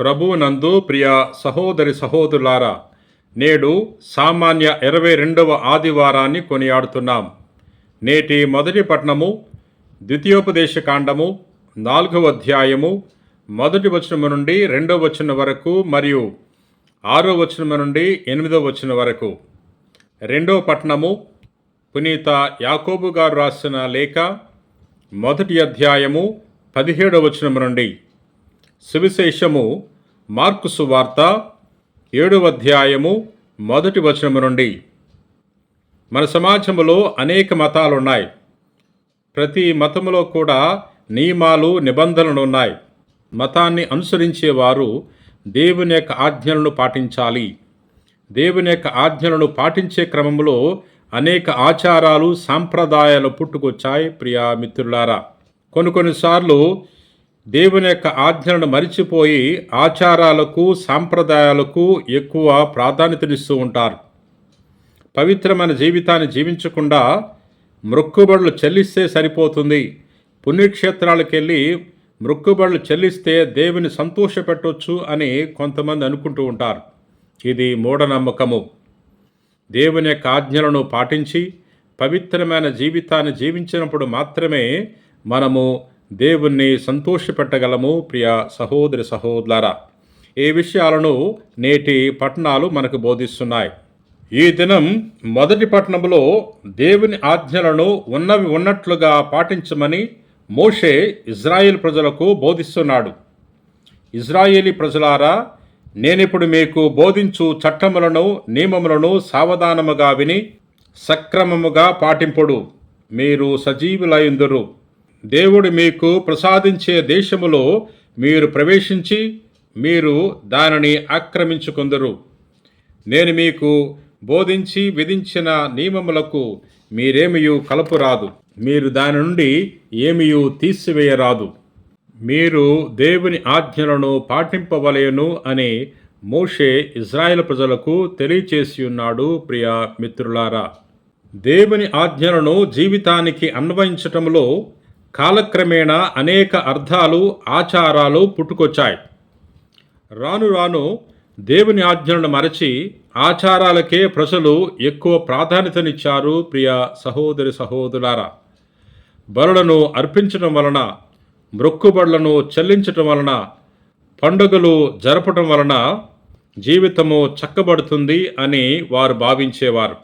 ప్రభువునందు ప్రియ సహోదరి సహోదరులారా నేడు సామాన్య ఇరవై రెండవ ఆదివారాన్ని కొనియాడుతున్నాం. నేటి మొదటి పట్టణము ద్వితీయోపదేశ కాండము నాలుగవ అధ్యాయము మొదటి వచనము నుండి రెండవ వచనం వరకు మరియు ఆరో వచనము నుండి ఎనిమిదవ వచనం వరకు. రెండవ పట్టణము పునీత యాకోబు గారు రాసిన లేఖ మొదటి అధ్యాయము పదిహేడవ వచనము నుండి. సువిశేషము మార్కు సువార్త ఏడవ అధ్యాయము మొదటి వచనము నుండి. మన సమాజంలో అనేక మతాలు ఉన్నాయి ప్రతి మతములో కూడా నియమాలు నిబంధనలు ఉన్నాయి. మతాన్ని అనుసరించేవారు దేవుని యొక్క ఆజ్ఞలను పాటించాలి. దేవుని యొక్క ఆజ్ఞలను పాటించే క్రమంలో అనేక ఆచారాలు సాంప్రదాయాలు పుట్టుకొచ్చాయి ప్రియా మిత్రులారా. కొన్ని కొన్నిసార్లు దేవుని యొక్క ఆజ్ఞలను మరిచిపోయి ఆచారాలకు సాంప్రదాయాలకు ఎక్కువ ప్రాధాన్యతనిస్తూ ఉంటారు. పవిత్రమైన జీవితాన్ని జీవించకుండా మృక్కుబడులు చెల్లిస్తే సరిపోతుంది. పుణ్యక్షేత్రాలకు వెళ్ళి మృక్కుబడులు చెల్లిస్తే దేవుని సంతోషపెట్టొచ్చు అని కొంతమంది అనుకుంటూ ఉంటారు. ఇది మూఢనమ్మకము. దేవుని యొక్క ఆజ్ఞలను పాటించి పవిత్రమైన జీవితాన్ని జీవించినప్పుడు మాత్రమే మనము దేవుణ్ణి సంతోషపెట్టగలము ప్రియ సహోదరి సహోదరా ఈ విషయాలను నేటి పట్టణాలు మనకు బోధిస్తున్నాయి. ఈ దినం మొదటి పట్టణంలో దేవుని ఆజ్ఞలను ఉన్నవి ఉన్నట్లుగా పాటించమని మోషే ఇజ్రాయిల్ ప్రజలకు బోధిస్తున్నాడు. ఇజ్రాయేలీ ప్రజలారా నేనిప్పుడు మీకు బోధించు చట్టములను నియమములను సావధానముగా విని సక్రమముగా పాటింపుడు. మీరు సజీవులైందురు దేవుడు మీకు ప్రసాదించే దేశములో మీరు ప్రవేశించి మీరు దానిని ఆక్రమించుకుందరు. నేను మీకు బోధించి విధించిన నియమములకు మీరేమియు కలపురాదు మీరు దాని నుండి ఏమియు తీసివేయరాదు. మీరు దేవుని ఆజ్ఞలను పాటింపవలేను అని మోషే ఇజ్రాయెల్ ప్రజలకు తెలియచేసి ఉన్నాడు ప్రియ మిత్రులారా. దేవుని ఆజ్ఞలను జీవితానికి అన్వయించటంలో కాలక్రమేణా అనేక అర్థాలు ఆచారాలు పుట్టుకొచ్చాయి. రాను రాను దేవుని ఆజ్ఞలను మరచి ఆచారాలకే ప్రజలు ఎక్కువ ప్రాధాన్యతనిచ్చారు ప్రియ సహోదరి సహోదరులారా. బలులను అర్పించడం వలన మృక్కుబడులను చెల్లించటం వలన పండుగలు జరపటం వలన జీవితము చక్కబడుతుంది అని వారు భావించేవారు.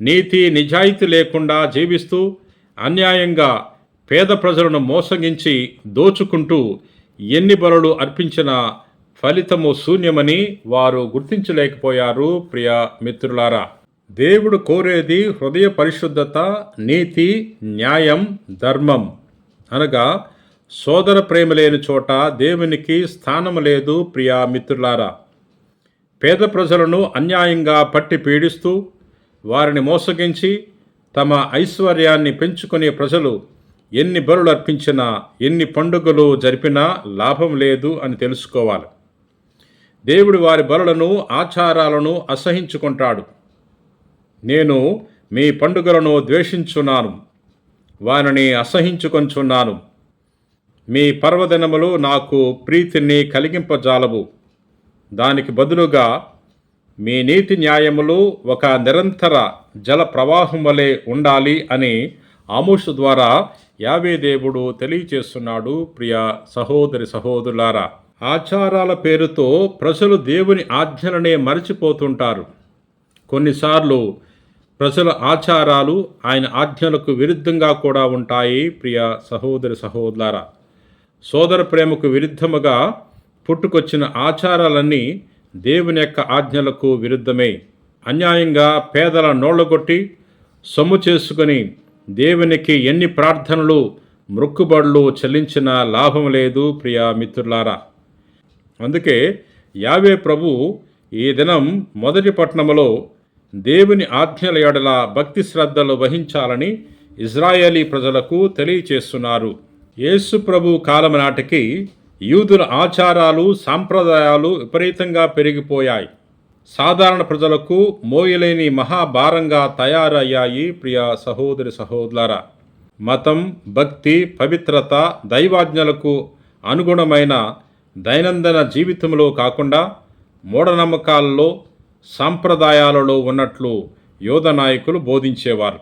నీతి నిజాయితీ లేకుండా జీవిస్తూ అన్యాయంగా పేద ప్రజలను మోసగించి దోచుకుంటూ ఎన్ని బలులు అర్పించినా ఫలితము శూన్యమని వారు గుర్తించలేకపోయారు ప్రియ మిత్రులారా. దేవుడు కోరేది హృదయ పరిశుద్ధత నీతి న్యాయం ధర్మం. అనగా సోదర ప్రేమ లేని చోట దేవునికి స్థానం లేదు ప్రియా మిత్రులారా. పేద ప్రజలను అన్యాయంగా పట్టి పీడిస్తూ వారిని మోసగించి తమ ఐశ్వర్యాన్ని పెంచుకునే ప్రజలు ఎన్ని బరులు అర్పించినా ఎన్ని పండుగలు జరిపినా లాభం లేదు అని తెలుసుకోవాలి. దేవుడు వారి బరులను ఆచారాలను అసహించుకుంటాడు. నేను మీ పండుగలను ద్వేషించున్నాను. వారిని అసహించుకొంచున్నాను. మీ పర్వదినములు నాకు ప్రీతిని కలిగింపజాలవు. దానికి బదులుగా మీ నీతి న్యాయములు ఒక నిరంతర జల ప్రవాహం వలె ఉండాలి అని ఆమోష ద్వారా యావే దేవుడు తెలియచేస్తున్నాడు ప్రియ సహోదరి సహోదరులారా. ఆచారాల పేరుతో ప్రజలు దేవుని ఆజ్ఞలనే మరచిపోతుంటారు. కొన్నిసార్లు ప్రజల ఆచారాలు ఆయన ఆజ్ఞలకు విరుద్ధంగా కూడా ఉంటాయి ప్రియ సహోదరి సహోదరులారా. సోదర ప్రేమకు విరుద్ధముగా పుట్టుకొచ్చిన ఆచారాలన్నీ దేవుని యొక్క ఆజ్ఞలకు విరుద్ధమే. అన్యాయంగా పేదల నోళ్ళగొట్టి సొమ్ము చేసుకుని దేవునికి ఎన్ని ప్రార్థనలు మృక్కుబడులు చెల్లించినా లాభం లేదు ప్రియా మిత్రులారా. అందుకే యావే ప్రభు ఈ దినం మొదటి పట్టణంలో దేవుని ఆజ్ఞల ఎడల భక్తి శ్రద్ధలు వహించాలని ఇజ్రాయేలీ ప్రజలకు తెలియచేస్తున్నారు. యేసు ప్రభు కాలం నాటికి యూదుల ఆచారాలు సాంప్రదాయాలు విపరీతంగా పెరిగిపోయాయి. సాధారణ ప్రజలకు మోయలేని మహాభారంగా తయారయ్యాయి ప్రియ సహోదరి సహోదరులారా. మతం భక్తి పవిత్రత దైవాజ్ఞలకు అనుగుణమైన దైనందిన జీవితంలో కాకుండా మూఢనమ్మకాలలో సాంప్రదాయాలలో ఉన్నట్లు యోధ నాయకులు బోధించేవారు.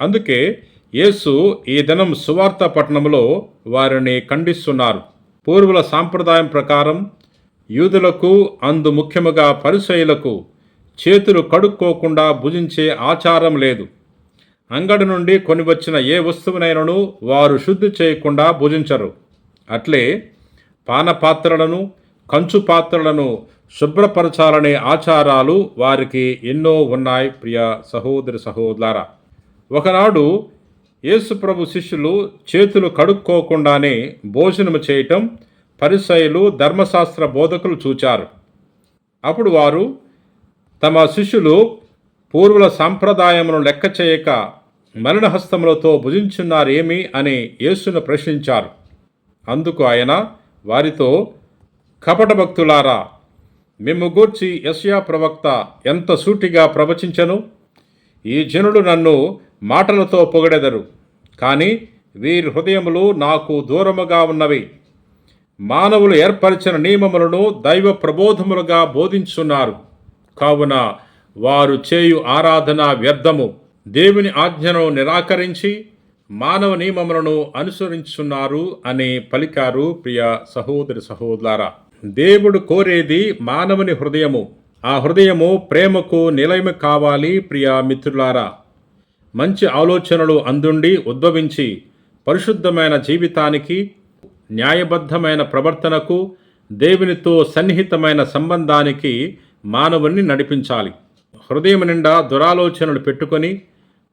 అందుకే యేసు ఈ దినం సువార్త పట్టణంలో వారిని ఖండిస్తున్నారు. పూర్వుల సాంప్రదాయం ప్రకారం యూదులకు అందు ముఖ్యముగా పరిసయులకు చేతులు కడుక్కోకుండా భుజించే ఆచారం లేదు. అంగడి నుండి కొనివచ్చిన ఏ వస్తువునైనను వారు శుద్ధి చేయకుండా భుజించరు. అట్లే పానపాత్రలను కంచు పాత్రలను శుభ్రపరచాలనే ఆచారాలు వారికి ఎన్నో ఉన్నాయి ప్రియ సహోదరి సహోదర ఒకనాడు యేసుప్రభు శిష్యులు చేతులు కడుక్కోకుండానే భోజనము చేయటం పరిసయులు ధర్మశాస్త్ర బోధకులు చూచారు. అప్పుడు వారు తమ శిష్యులు పూర్వుల సాంప్రదాయమును లెక్క చేయక మరణహస్తములతో భుజించున్నారేమి అని యేసును ప్రశ్నించారు. అందుకు ఆయన వారితో కపట భక్తులారా మిమ్ము గూర్చి యశ్యా ప్రవక్త ఎంత సూటిగా ప్రవచించను? ఈ జనుడు నన్ను మాటలతో పొగడెదరు కానీ వీరి హృదయములు నాకు దూరముగా ఉన్నవి. మానవులు ఏర్పరిచిన నియమములను దైవ ప్రబోధములుగా బోధించున్నారు. కావున వారు చేయు ఆరాధన వ్యర్థము దేవుని ఆజ్ఞను నిరాకరించి మానవ నియమములను అనుసరించున్నారు అని పలికారు ప్రియ సహోదరి సహోదరా దేవుడు కోరేది మానవుని హృదయము. ఆ హృదయము ప్రేమకు నిలయము కావాలి ప్రియ మిత్రులారా. మంచి ఆలోచనలు అందుండి ఉద్భవించి పరిశుద్ధమైన జీవితానికి న్యాయబద్ధమైన ప్రవర్తనకు దేవునితో సన్నిహితమైన సంబంధానికి మానవుణ్ణి నడిపించాలి. హృదయం నిండా దురాలోచనలు పెట్టుకొని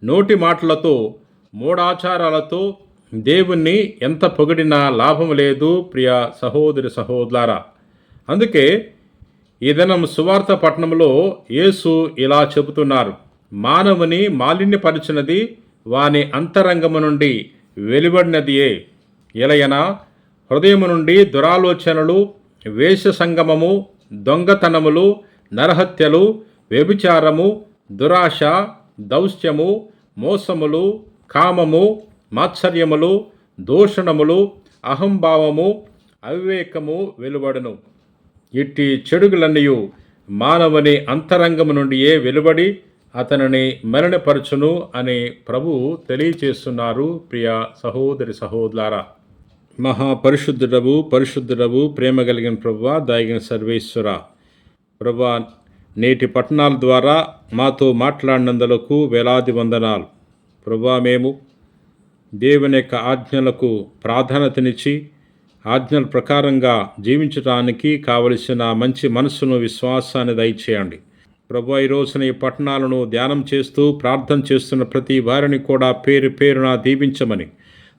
నోటి మాటలతో మూడాచారాలతో దేవుణ్ణి ఎంత పొగిడినా లాభం లేదు ప్రియ సహోదరి సహోదరా అందుకే ఈ దినం సువార్త పట్టణంలో యేసు ఇలా చెబుతున్నారు. మానవుని మాలిన్యపరిచినది వాని అంతరంగము నుండి వెలువడినదియే ఇలయన హృదయము నుండి దురాలోచనలు వేష సంగమము దొంగతనములు నరహత్యలు వ్యభిచారము దురాశ దౌశ్యము మోసములు కామము మాత్సర్యములు దూషణములు అహంభావము అవివేకము వెలువడును. ఇట్టి చెడుగులన్నయు మానవుని అంతరంగము నుండియే వెలువడి అతనిని మరణపరచును అని ప్రభు తెలియచేస్తున్నారు ప్రియ సహోదరి సహోదరా మహాపరిశుద్ధుడవు పరిశుద్ధుడవు ప్రేమ కలిగిన ప్రభు దాగిన సర్వేశ్వర. ప్రభా నేటి పట్టణాల ద్వారా మాతో మాట్లాడినందులకు వేలాది వందనాలు. ప్రభా మేము దేవుని యొక్క ఆజ్ఞలకు ప్రాధాన్యతనిచ్చి ఆజ్ఞల ప్రకారంగా జీవించడానికి కావలసిన మంచి మనస్సును విశ్వాసాన్ని దయచేయండి. ప్రభు ఈ రోజున ఈ పట్టణాలను ధ్యానం చేస్తూ ప్రార్థన చేస్తున్న ప్రతి వారిని కూడా పేరు పేరున దీవించమని